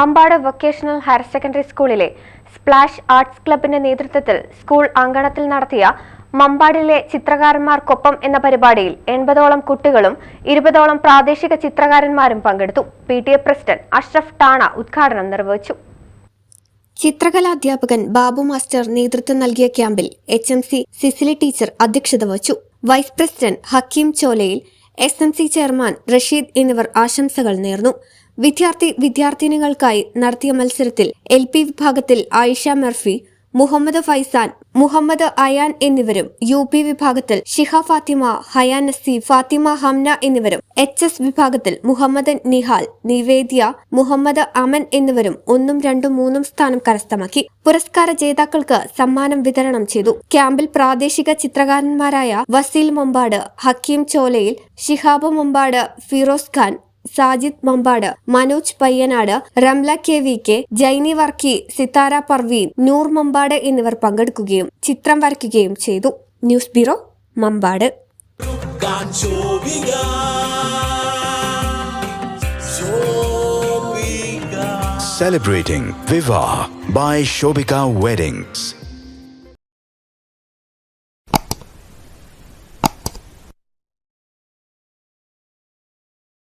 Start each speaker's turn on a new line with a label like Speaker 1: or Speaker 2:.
Speaker 1: Mambad vocational higher secondary സ്കൂളിലെ splash arts ക്ലബിന്റെ നേതൃത്വത്തിൽ സ്കൂൾ അങ്കണത്തിൽ നടത്തിയ മമ്പാടിലെ ചിത്രകാരന്മാർക്കൊപ്പം എന്ന പരിപാടിയിൽ എൺപതോളം കുട്ടികളും ഇരുപതോളം പ്രാദേശിക ചിത്രകാരന്മാരും പങ്കെടുത്തു. P T A president Ashraf Tana ഉദ്ഘാടനം നിർവഹിച്ചു.
Speaker 2: ചിത്രകലാധ്യാപകൻ ബാബു മാസ്റ്റർ നേതൃത്വം നൽകിയ ക്യാമ്പിൽ H M C Cicily teacher അധ്യക്ഷത വഹിച്ചു. Vice president Hakeem Cholayil S M C chairman Rasheed എന്നിവർ ആശംസകൾ നേർന്നു. വിദ്യാർത്ഥി വിദ്യാർത്ഥിനികൾക്കായി നടത്തിയ മത്സരത്തിൽ എൽ പി വിഭാഗത്തിൽ ആയിഷ മർഫി മുഹമ്മദ് ഫൈസാൻ മുഹമ്മദ് അയാൻ എന്നിവരും യു പി വിഭാഗത്തിൽ ഷിഹ ഫാത്തിമ ഹയാൻ നസി ഫാത്തിമ ഹംന എന്നിവരും എച്ച് എസ് വിഭാഗത്തിൽ മുഹമ്മദ് നിഹാൽ നിവേദ്യ മുഹമ്മദ് അമൻ എന്നിവരും ഒന്നും രണ്ടും മൂന്നും സ്ഥാനം കരസ്ഥമാക്കി. പുരസ്കാര ജേതാക്കൾക്ക് സമ്മാനം വിതരണം ചെയ്തു. ക്യാമ്പിൽ പ്രാദേശിക ചിത്രകാരന്മാരായ Vaseel Mambad Hakeem Cholayil Shihab Mambad Firoz Khan Sajid Mambad Manoj Payyanad Ramla K V K Jaini Varkey Sithara Parveen Noor Mambad എന്നിവർ പങ്കെടുക്കുകയും ചിത്രം വരയ്ക്കുകയും ചെയ്തു news bureau Mambad
Speaker 3: Celebrating Viva by Shobika Weddings.